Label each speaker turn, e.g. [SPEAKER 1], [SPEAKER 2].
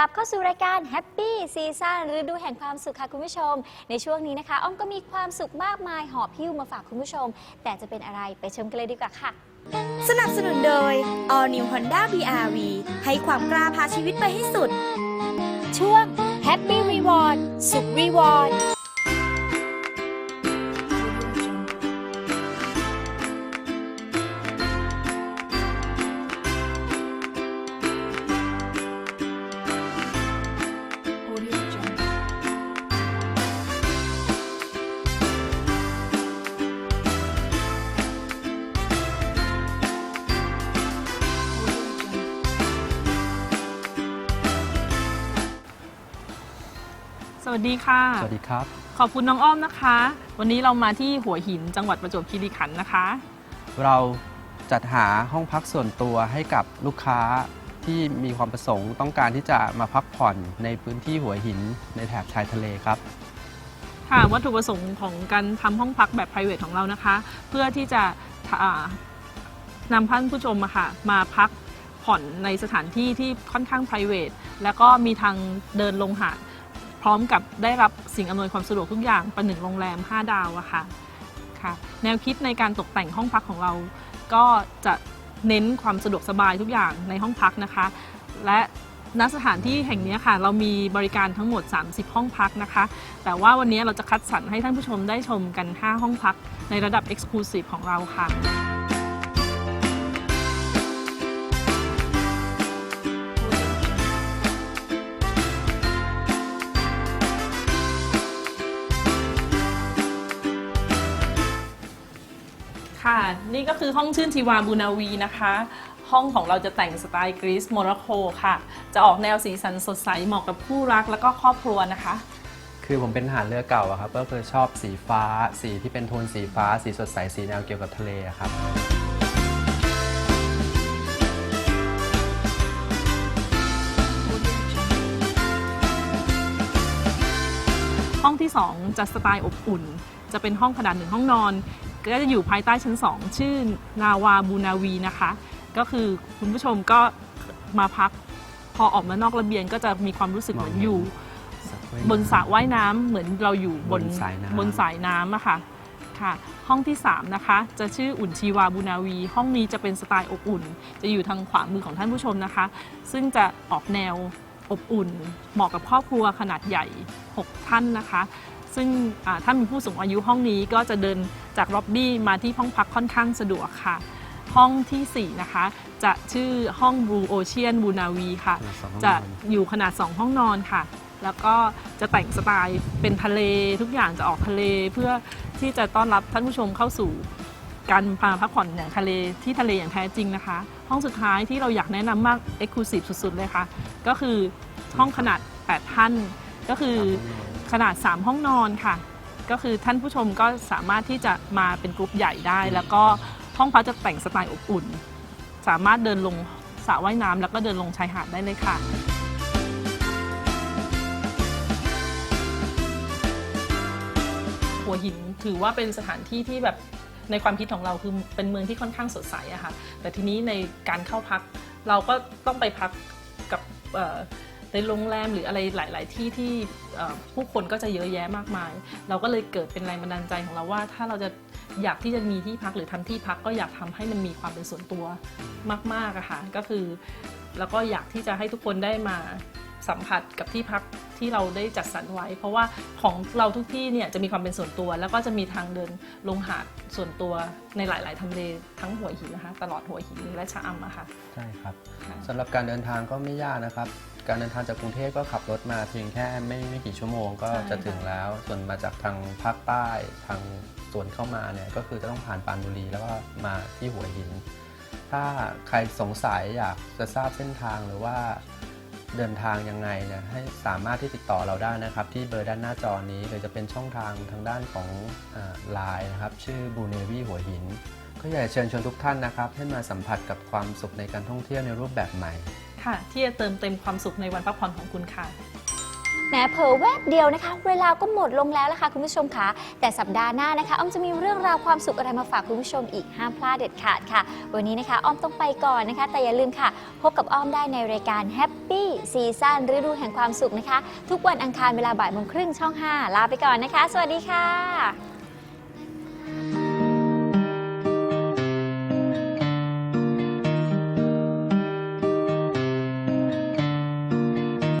[SPEAKER 1] ลับเข้าสู่รายการ Happy Season ฤดูแห่งความสุขค่ะคุณผู้ชม ในช่วงนี้นะคะอ้อมก็มีความสุขมากมายหอบพิ้วมาฝากคุณผู้ชม แต่จะเป็นอะไรไปชมกันเลยดีกว่าค่ะ
[SPEAKER 2] สนับสนุนโดย All New Honda BRV ให้ความกล้าพาชีวิตไปให้สุด
[SPEAKER 1] ช่วง Happy Reward สุข Reward
[SPEAKER 3] วัสดีค่ะ
[SPEAKER 4] สวัสดีครับ
[SPEAKER 3] ขอบคุณน้องอ้อมนะคะ วันนี้เรามาที่หัวหินจังหวัดประจวบคีรีขันธ์นะคะ
[SPEAKER 4] เราจัดหาห้องพักส่วนตัวให้กับลูกค้าที่มีความประสงค์ต้องการที่จะมาพักผ่อนในพื้นที่หัวหินในแถบชายทะเลครับ
[SPEAKER 3] ค่ะวัตถุประสงค์ของการทำห้องพักแบบ p r i v a t ของเรานะคะ เพื่อที่จะอ่านำท่านผู้ชมอะค่ะมาพักผ่อนในสถานที่ที่ค่อนข้าง p r i v a t แล้วก็มีทางเดินลงหาด พร้อมกับได้รับสิ่งอำนวยความสะดวกทุกอย่างประหนึ่งโรงแรม 5 ดาวอะค่ะค่ะ แนวคิดในการตกแต่งห้องพักของเรา ก็จะเน้นความสะดวกสบายทุกอย่างในห้องพักนะคะ และณสถานที่แห่งนี้ค่ะ เรามีบริการทั้งหมด 30 ห้องพักนะคะ แต่ว่าวันนี้เราจะคัดสรรให้ท่านผู้ชมได้ชมกัน 5 ห้องพักในระดับ Exclusive ของเราค่ะ นี่ก็คือห้องชื่นชีวาบูนาวีนะคะ ห้องของเราจะแต่งสไตล์กรีซโมร็อกโกค่ะ จะออกแนวสีสันสดใสเหมาะกับคู่รักแล้วก็ครอบครัวนะคะ
[SPEAKER 4] คือผมเป็นทหารเรือเก่าอะครับ ก็คือชอบสีฟ้า สีที่เป็นโทนสีฟ้า สีสดใส สีแนวเกี่ยวกับทะเลอะครับ
[SPEAKER 3] ห้องที่ 2 จะสไตล์อบอุ่น จะเป็นห้องขนาดหนึ่งห้องนอน ก็จะอยู่ภายใต้ชั้น 2 ชื่อนาวาบูนาวีนะคะ ก็คือคุณผู้ชมก็มาพักพอออกมานอกระเบียงก็จะมีความรู้สึกเหมือนอยู่ บนสระว่ายน้ำเหมือนเราอยู่บน
[SPEAKER 4] บนสายน้ำ
[SPEAKER 3] บนสายน้ำอะค่ะค่ะ ห้องที่ 3 นะคะ จะชื่ออุ่นชีวาบูนาวี ห้องนี้จะเป็นสไตล์อบอุ่น จะอยู่ทางขวามือของท่านผู้ชมนะคะ ซึ่งจะออกแนวอบอุ่น เหมาะกับครอบครัวขนาดใหญ่ 6 ท่านนะคะ ซึ่งอ่าถ้ามีผู้สูงอายุห้องนี้ก็จะเดิน จากล็อบบี้มาที่ห้องพักค่อนข้างสะดวกค่ะ ห้องทีสี่4 นะคะ จะชื่อห้อง Blue Ocean บูนาวีค่ะ
[SPEAKER 4] ขนาดสองห้องนอน
[SPEAKER 3] จะอยู่ขนาด 2 ห้องนอนค่ะ แล้วก็จะแต่งสไตล์เป็นทะเลทุกอย่างจะออกทะเลเพื่อที่จะต้อนรับท่านผู้ชมเข้าสู่การพาพักผ่อนอย่างทะเลที่ทะเลอย่างแท้จริงนะคะ ห้องสุดท้ายที่เราอยากแนะนำมาก Exclusive สุดๆเลยค่ะ ก็คือห้องขนาด 8 ท่าน ก็คือขนาด 3 ห้องนอนค่ะ ก็คือท่านผู้ชมก็สามารถที่จะมาเป็นกลุ่มใหญ่ได้ แล้วก็ห้องพักจะแต่งสไตล์อบอุ่น สามารถเดินลงสระว่ายน้ำแล้วก็เดินลงชายหาดได้เลยค่ะ หัวหินถือว่าเป็นสถานที่ที่แบบในความคิดของเราคือเป็นเมืองที่ค่อนข้างสดใสอะค่ะแต่ทีนี้ในการเข้าพักเราก็ต้องไปพักกับเอ่อ ในโรงแรมหรืออะไรหลาย ๆ ที่ที่ผู้คนก็จะเยอะแยะมากมาย เราก็เลยเกิดเป็นแรงบันดาลใจของเราว่า ถ้าเราจะอยากที่จะมีที่พักหรือทำที่พักก็อยากทำให้มันมีความเป็นส่วนตัวมากๆอะค่ะก็คือ แล้วก็อยากที่จะให้ทุกคนได้มา สัมผัสกับที่พักที่เราได้จัดสรรไว้ เพราะว่าของเราทุกที่เนี่ยจะมีความเป็นส่วนตัว แล้วก็จะมีทางเดินลงหาดส่วนตัวในหลาย ๆทำเลทั้งหัวหินนะคะ ตลอดหัวหินและชะอำอะค่ะ
[SPEAKER 4] ใช่ครับ
[SPEAKER 3] ค่ะ
[SPEAKER 4] สำหรับการเดินทางก็ไม่ยากนะครับ การเดินทางจากกรุงเทพก็ขับรถมาเพียงแค่ไม่ไม่กี่ชั่วโมงก็
[SPEAKER 3] ใช่
[SPEAKER 4] จะถึง
[SPEAKER 3] ค่ะ
[SPEAKER 4] แล้ว ส่วนมาจากทางภาคใต้ทางสวนเข้ามาเนี่ยก็คือจะต้องผ่านปรานบุรีแล้วก็มาที่หัวหิน ถ้าใครสงสัยอยากจะทราบเส้นทางหรือว่า เดินทางยังไงเนี่ยให้สามารถที่ติดต่อเราได้นะครับ ที่เบอร์ด้านหน้าจอนี้หรือจะเป็นช่องทางทางด้านของไลน์นะครับ ชื่อบูเนวีหัวหิน ก็อยากจะเชิญชวนทุกท่านนะครับ ให้มาสัมผัสกับความสุขในการท่องเที่ยวในรูปแบบใหม่
[SPEAKER 3] ค่ะ ที่จะเติมเต็มความสุขในวันพักผ่อนของคุณค่ะ
[SPEAKER 1] แหมเผลอแวบเดียวนะคะ เวลาก็หมดลงแล้วละค่ะคุณผู้ชมค่ะ แต่สัปดาห์หน้านะคะอ้อมจะมีเรื่องราวความสุขอะไรมาฝากคุณผู้ชมอีกห้ามพลาดเด็ดขาดค่ะ วันนี้นะคะอ้อมต้องไปก่อนนะคะ แต่อย่าลืมค่ะ พบกับอ้อมได้ในรายการ Happy Season ฤดูแห่งความสุขนะคะ ทุกวันอังคารเวลาบ่ายโมงครึ่งช่อง 5 ลาไปก่อนนะคะ สวัสดีค่ะ